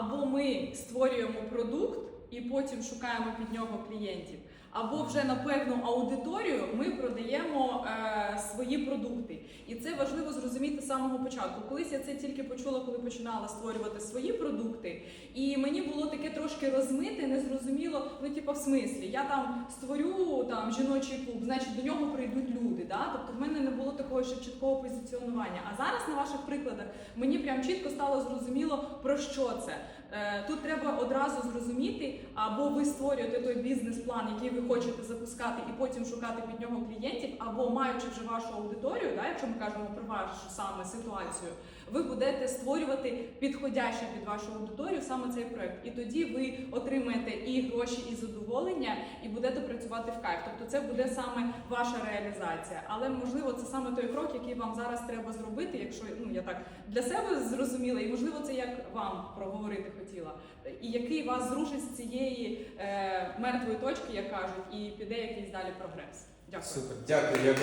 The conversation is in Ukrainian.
або ми створюємо продукт і потім шукаємо під нього клієнтів, або вже на певну аудиторію ми продаємо е, свої продукти. І це важливо зрозуміти з самого початку. Колись я це тільки почула, коли починала створювати свої продукти, і мені було таке трошки розмите, незрозуміло. Ну, типу, в смислі, я там створю там жіночий клуб, значить до нього прийдуть люди. Да? Тобто в мене такого ще чіткого позиціонування. А зараз на ваших прикладах мені прям чітко стало зрозуміло про що це. Е, Тут треба одразу зрозуміти, або ви створюєте той бізнес-план, який ви хочете запускати, і потім шукати під нього клієнтів, або маючи вже вашу аудиторію, да, якщо ми кажемо про вашу саме ситуацію, ви будете створювати підходяще під вашу аудиторію саме цей проект. І тоді ви отримаєте і гроші, і задоволення, і будете працювати в кайф. Тобто це буде саме ваша реалізація. Але можливо, це саме той крок, який вам зараз треба зробити, якщо ну я так для себе зрозуміла, і можливо, це як вам проговорити хотіла, і який вас зрушить з цієї е, мертвої точки, як кажуть, і піде якийсь далі прогрес. Дякую. Супер, дякую, дякую.